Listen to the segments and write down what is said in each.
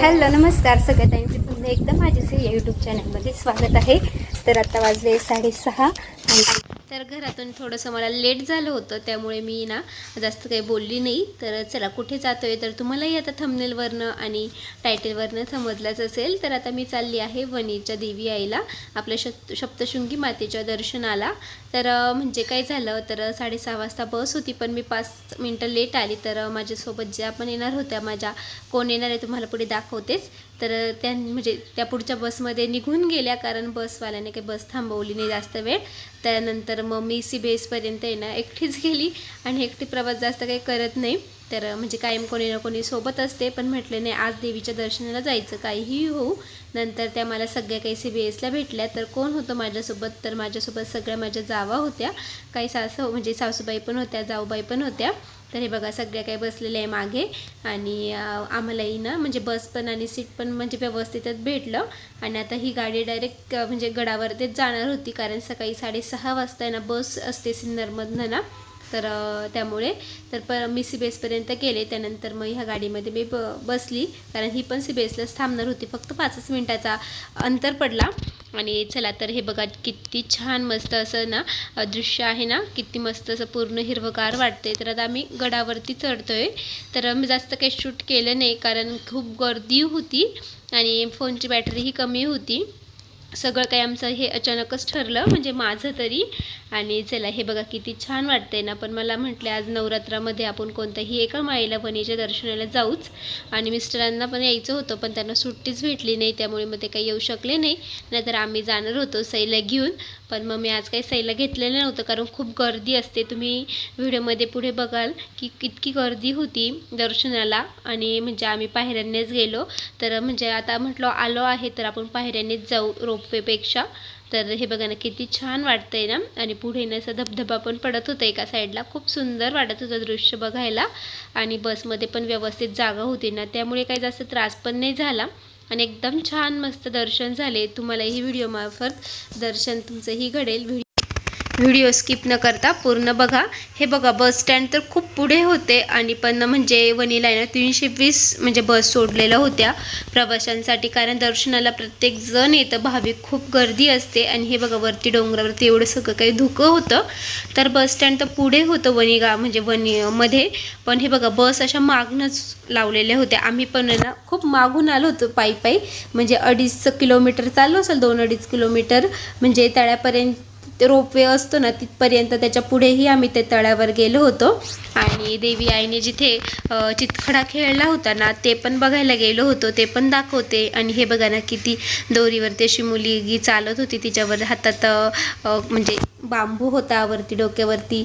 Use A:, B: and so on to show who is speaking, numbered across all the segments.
A: Hello नमस्कार. सगळ्यांचे पुन्हा एकदा माझेच या यूट्यूब चॅनलमध्ये स्वागत आहे. तर आता वाजले साडेसहा आणि तर घरातून थोडंसं मला लेट झालं होतं त्यामुळे मी ना जास्त काही बोलली नाही. तर चला कुठे जातो आहे तर तुम्हालाही आता थंबनेलवरनं आणि टायटलवरनं समजलंच असेल. तर आता मी चालली आहे वणीच्या देवी आईला आपल्या शत सप्तशृंगी मातेच्या दर्शनाला. तर म्हणजे काय झालं? तर साडेसहा वाजता बस होती पण मी पाच मिनटं लेट आली. तर माझ्यासोबत ज्या पण येणार होत्या माझ्या कोण येणार आहे तुम्हाला पुढे दाखवतेच. तर त्या म्हणजे त्या पुढच्या बसमध्ये निघून गेल्या कारण बसवाल्याने काही बस थांबवली नाही जास्त वेळ. त्यानंतर मग मी सी बी एसपर्यंत येणं एकटीच गेली आणि एकटी प्रवास जास्त काही करत नाही. तर म्हणजे कायम कोणी ना कोणी सोबत असते पण म्हटले नाही आज देवीच्या दर्शनाला जायचं काहीही होऊ. नंतर त्या मला सगळ्या काही सी बी एसला भेटल्या. तर कोण होतं माझ्यासोबत? तर माझ्यासोबत सगळ्या माझ्या जावा होत्या. काही सासू म्हणजे सासूबाई पण होत्या जाऊबाई पण होत्या. तर हे बघा सगळ्या काही बसलेल्या आहे मागे. आणि आम्हालाही ना म्हणजे बस पण आणि सीट पण म्हणजे व्यवस्थितच भेटलं. आणि आता ही गाडी डायरेक्ट म्हणजे गडावरतीच जाणार होती कारण सकाळी साडेसहा वाजता आहे ना बस असते सिन्नरमधनं ना. तर त्यामुळे तर प मी सी बी एसपर्यंत गेले. त्यानंतर मग ह्या गाडीमध्ये मी ब बसली. कारण ही पण सी बी एसलाच थांबणार होती. फक्त पाचच मिनटाचा अंतर पडला. आणि चला तर हे बघा किती छान मस्त असं ना दृश्य आहे ना किती मस्त असं पूर्ण हिरवगार वाटते तर आता आम्ही गडावरती चढतोय. तर मी जास्त काही शूट केलं नाही कारण खूप गर्दी होती आणि फोनची बॅटरीही कमी होती. सगळं काही आमचं हे अचानकच ठरलं म्हणजे माझं तरी. आणि चला हे बघा किती छान वाटतंय ना. पण मला म्हटलं आज नवरात्रामध्ये आपण कोणत्याही एका माईला वणीच्या दर्शनाला जाऊच. आणि मिस्टरांना पण यायचं होतं पण त्यांना सुट्टीच भेटली नाही त्यामुळे मग ते काही येऊ शकले नाही. नाहीतर आम्ही जाणार होतो सैला घेऊन. पण मग मी आज काही सैला घेतलेलं नव्हतं कारण खूप गर्दी असते. तुम्ही व्हिडिओमध्ये पुढे बघाल की कितकी गर्दी होती दर्शनाला. आणि म्हणजे आम्ही पायऱ्यांनीच गेलो. तर म्हणजे आता म्हटलं आलो आहे तर आपण पायऱ्यांनीच जाऊ रोपवेपेक्षा. तर हे बघा ना किती छान वाटतंय ना. आणि पुढे ना असा धबधबा पण पडत होता एका साईडला. खूप सुंदर वाटत होतं दृश्य बघायला. आणि बसमध्ये पण व्यवस्थित जागा होती ना त्यामुळे काही जास्त त्रास पण नाही झाला. आणि एकदम छान मस्त दर्शन झाले. तुम्हाला ही व्हिडिओमार्फत दर्शन तुमचंही घडेल. व्हिडिओ व्हिडिओ स्किप न करता पूर्ण बघा. हे बघा बस स्टँड तर खूप पुढे होते आणि पण म्हणजे वणीला आहे ना तीनशे वीस म्हणजे बस सोडलेल्या होत्या प्रवाशांसाठी. कारण दर्शनाला प्रत्येक जण येतं भाविक खूप गर्दी असते आणि हे बघा वरती डोंगरावरती एवढं सगळं काही धुकं होतं. तर बस स्टँड तर पुढे होतं वणी गाव म्हणजे वणी मध्ये. पण हे बघा बस अशा मागूनच लावलेल्या होत्या. आम्ही पण ना खूप मागून आलो होतो पायी पायी. म्हणजे अडीच किलोमीटर चाललो असेल दोन अडीच किलोमीटर. म्हणजे तळ्यापर्यंत ते रोपवे असतो ना तिथपर्यंत त्याच्या पुढेही आम्ही ते तळ्यावर गेलो होतो. आणि देवी आईने जिथे चितखडा खेळला होता ना ते पण बघायला गेलो होतो ते पण दाखवते. आणि हे बघा ना किती दोरीवरती अशी मुलगी चालत होती तिच्यावर हातात म्हणजे बांबू होता वरती डोक्यावरती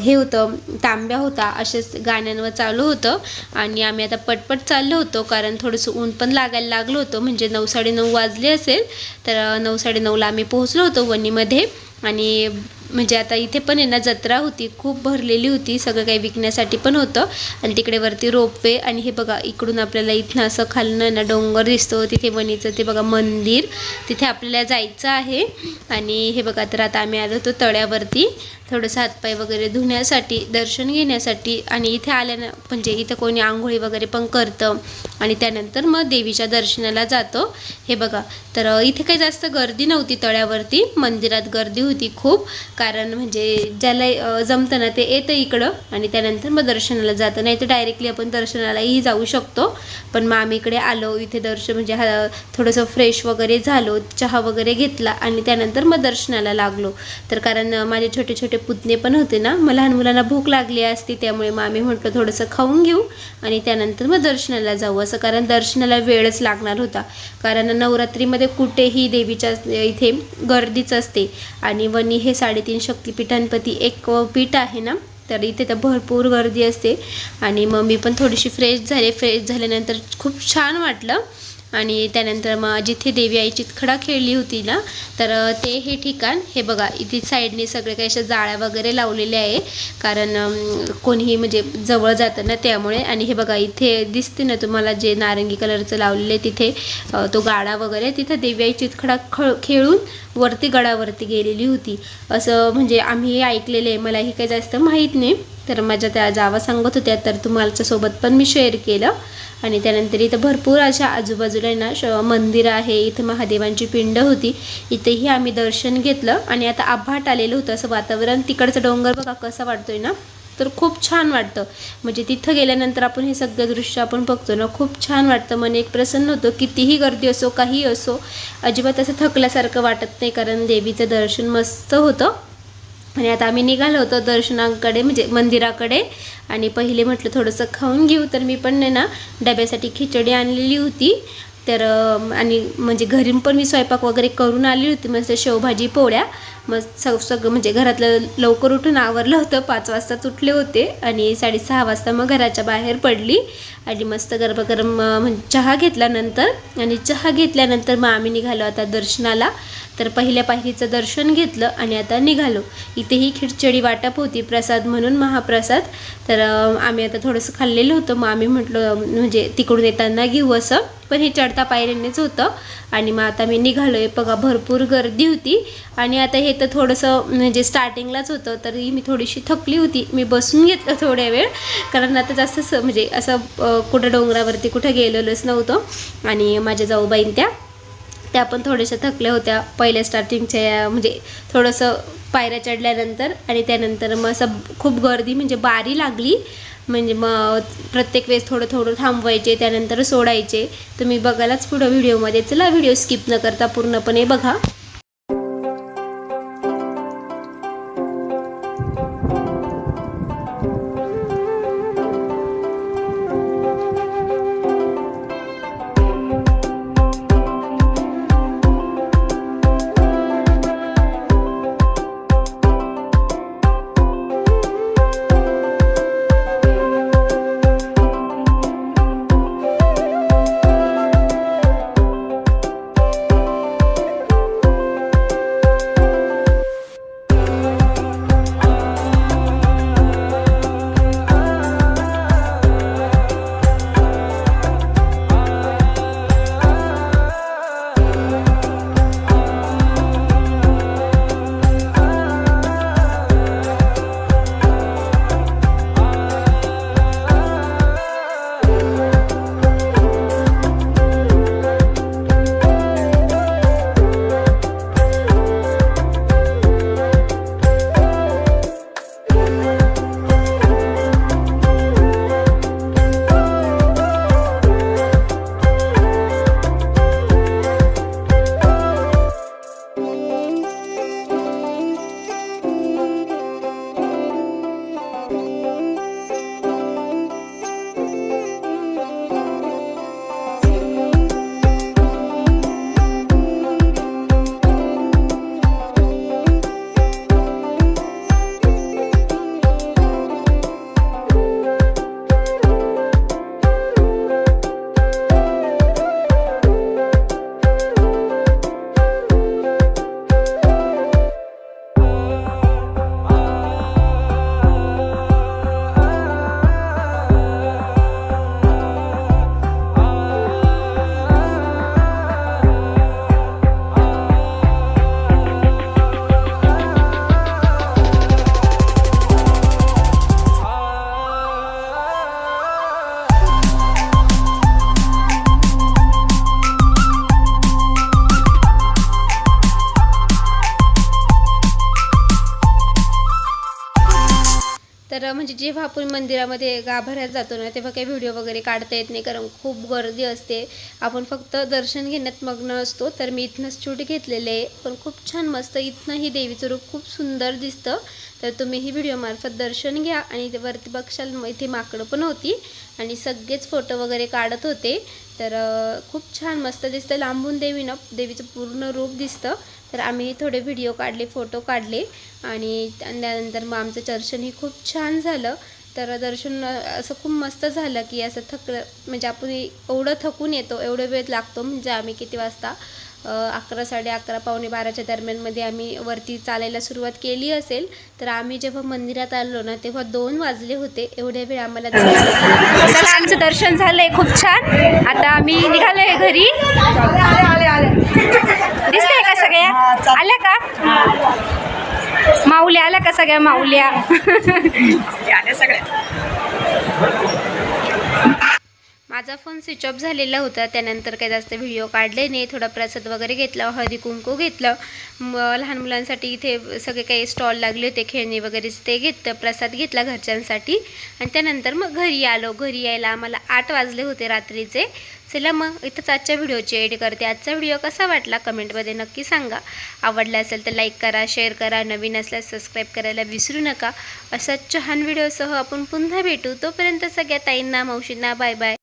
A: हे होतं तांब्या होता असेच गाण्यांवर चालू होतं. आणि आम्ही आता पटपट चाललो होतो कारण थोडंसं ऊन पण लागायला लागलं होतं म्हणजे नऊ साडेनऊ वाजले असेल. तर नऊ साडेनऊला आम्ही पोहोचलो होतो वणीमध्ये. आणि म्हणजे आता इथे पण आहे ना जत्रा होती खूप भरलेली होती सगळं काही विकण्यासाठी पण होतं. आणि तिकडे वरती रोपवे आणि हे बघा इकडून आपल्याला इथनं असं खालनं ना डोंगर दिसतो तिथे वणीचं ते बघा मंदिर तिथे आपल्याला जायचं आहे. आणि हे बघा तर आता आम्ही आलो होतो तळ्यावरती. थोडंसं हातपाय वगैरे धुण्यासाठी दर्शन घेण्यासाठी आणि इथे आल्यानं म्हणजे इथं कोणी आंघोळी वगैरे पण करतं आणि त्यानंतर मग देवीच्या दर्शनाला जातो. हे बघा तर इथे काही जास्त गर्दी नव्हती तळ्यावरती मंदिरात गर्दी होती खूप कारण म्हणजे ज्याला जमतं ना ते येतं इकडं आणि त्यानंतर मग दर्शनाला जातं. नाही तर डायरेक्टली आपण दर्शनालाही जाऊ शकतो पण मग आम्ही इकडे आलो इथे दर्शन म्हणजे हा थोडंसं फ्रेश वगैरे झालो चहा वगैरे घेतला आणि त्यानंतर मग दर्शनाला लागलो. तर कारण माझे छोटे छोटे पुतणे पण होते ना मग लहान मुलांना भूक लागली असती त्यामुळे मग आम्ही म्हटलं थोडंसं खाऊन घेऊ आणि त्यानंतर मग दर्शनाला जाऊ. असं कारण दर्शनाला वेळच लागणार होता. कारण नवरात्रीमध्ये कुठेही देवीच्या इथे गर्दीच असते आणि वणी हे साडेतीन शक्तिपीठांपैकी एक पीठ आहे ना तर इथे तर भरपूर गर्दी असते. आणि मग मी पण थोडीशी फ्रेश झाले. फ्रेश झाल्यानंतर खूप छान वाटलं. आणि त्यानंतर मग जिथे देवी आई चितखडा खेळली होती ना तर ते हे ठिकाण हे बघा इथे साईडने सगळे काही अशा जाळ्या वगैरे लावलेल्या आहे. कारण कोणीही म्हणजे जवळ जातं ना त्यामुळे. आणि हे बघा इथे दिसते ना तुम्हाला जे नारंगी कलरचं लावलेलं आहे तिथे तो गाडा वगैरे तिथं देवी आई चितखडा खळ खेळून वरती गडावरती गेलेली होती. असं म्हणजे आम्ही ऐकलेलं आहे. मलाही काही जास्त माहीत नाही. तर माझ्या त्या जावा सांगत होत्या तर तुम्हाच्यासोबत पण मी शेअर केलं. आणि त्यानंतर इथं भरपूर अशा आजूबाजूला आहे ना श मंदिरं आहे इथं महादेवांची पिंड होती. इथेही आम्ही दर्शन घेतलं आणि आता आभाट आलेलं होतं. असं वातावरण तिकडचं डोंगर बघा कसं वाटतोय ना तर खूप छान वाटतं. म्हणजे तिथं गेल्यानंतर आपण हे सगळं दृश्य आपण बघतो ना खूप छान वाटतं. मन एक प्रसन्न होतं. कितीही गर्दी असो काही असो अजिबात असं थकल्यासारखं वाटत नाही कारण देवीचं दर्शन मस्त होतं. आणि आता आम्ही निघालो होतो दर्शनाकडे म्हणजे मंदिराकडे. आणि पहिले म्हटलं थोडंसं खाऊन घेऊ तर मी पण ना डब्यासाठी खिचडी आणलेली होती. तर आणि म्हणजे घरी पण मी स्वयंपाक वगैरे करून आली होती मस्त शेवभाजी पोळ्या. मग सग सगळं म्हणजे घरातलं लवकर उठून आवरलं होतं पाच वाजता उठले होते आणि साडेसहा वाजता मग घराच्या बाहेर पडली आणि मस्त गरम गरम म्हणजे चहा घेतल्यानंतर आणि चहा घेतल्यानंतर मग आम्ही निघालो आता दर्शनाला. तर पहिल्या पायरीचं दर्शन घेतलं आणि आता निघालो. इथेही खिचडी वाटप होती प्रसाद म्हणून महाप्रसाद. तर आम्ही आता थोडंसं खाल्लेलं होतं. मग आम्ही म्हटलं म्हणजे तिकडून येताना घेऊ असं. पण हे चढता पायऱ्यांनीच होतं आणि मग आता मी निघालो आहे बघा भरपूर गर्दी होती आणि आता हे तर थोडंसं म्हणजे स्टार्टिंगलाच होतं तरी मी थोडीशी थकली होती. मी बसून घेतलं थोड्या वेळ कारण आता जास्त स- म्हणजे असं कुठं डोंगरावरती कुठं गेलेलंच नव्हतं. आणि माझ्या जाऊबाईन त्या त्या पण थोड्याशा थकल्या होत्या. पहिल्या स्टार्टिंगच्या म्हणजे थोडंसं पायऱ्या चढल्यानंतर आणि त्यानंतर मग असं खूप गर्दी म्हणजे बारी लागली. म्हणजे मग प्रत्येक वेळेस थोडं थोडं थांबवायचे त्यानंतर सोडायचे. तुम्ही बघायलाच पुढं व्हिडिओमध्ये. चला व्हिडिओ स्किप न करता पूर्णपणे बघा. म्हणजे जेव्हा आपण मंदिरामध्ये गाभाऱ्यात जातो ना तेव्हा काही व्हिडिओ वगैरे काढता येत नाही कारण खूप गर्दी असते. आपण फक्त दर्शन घेण्यात मग्न असतो तर मी इथनंच शूट घेतलेले आहे. पण खूप छान मस्त इथनंही देवीचं रूप खूप सुंदर दिसतं. तर तुम्हीही व्हिडिओमार्फत दर्शन घ्या आणि वरती बघशाल इथे माकडं पण होती आणि सगळेच फोटो वगैरे काढत होते. तर खूप छान मस्त दिसतं. लांबून देवी ना देवीचं पूर्ण रूप दिसतं. तर आम्ही थोडे व्हिडिओ काढले फोटो काढले आणि त्यानंतर मग आमचं दर्शनही खूप छान झालं. तर दर्शन असं खूप मस्त झालं की असं थक म्हणजे आपण एवढं थकून येतो एवढं वेळ लागतो म्हणजे आम्ही किती वाजता अकरा साडे अकरा पावणे बाराच्या दरम्यानमध्ये आम्ही वरती चालायला सुरुवात केली असेल तर आम्ही जेव्हा मंदिरात आलो ना तेव्हा दोन वाजले होते. एवढ्या वेळ आम्हाला आमचं दर्शन झालंय खूप छान. आता आम्ही निघालोय घरी. दिसतंय का सगळ्या? आल्या का? माऊल्या आल्या का सगळ्या माऊल्या?
B: आल्या सगळ्या.
A: माझा फोन स्विच ऑफ झालेला होता. त्यानंतर काही जास्त व्हिडिओ काढले नाही. थोडा प्रसाद वगैरे घेतला हळदी कुंकू घेतलं. मग लहान मुलांसाठी इथे सगळे काही स्टॉल लागले होते. खेळणी वगैरे ते घेतलं प्रसाद घेतला घरच्यांसाठी. आणि त्यानंतर मग घरी आलो. घरी यायला आम्हाला आठ वाजले होते रात्रीचे. चला मग इथंच आजच्या व्हिडिओची एड करते. आजचा व्हिडिओ कसा वाटला कमेंटमध्ये नक्की सांगा. आवडला असेल तर लाईक करा शेअर करा. नवीन असल्यास सबस्क्राईब करायला विसरू नका. असा छान व्हिडिओसह आपण पुन्हा भेटू. तोपर्यंत सगळ्या ताईंना मावशींना बाय बाय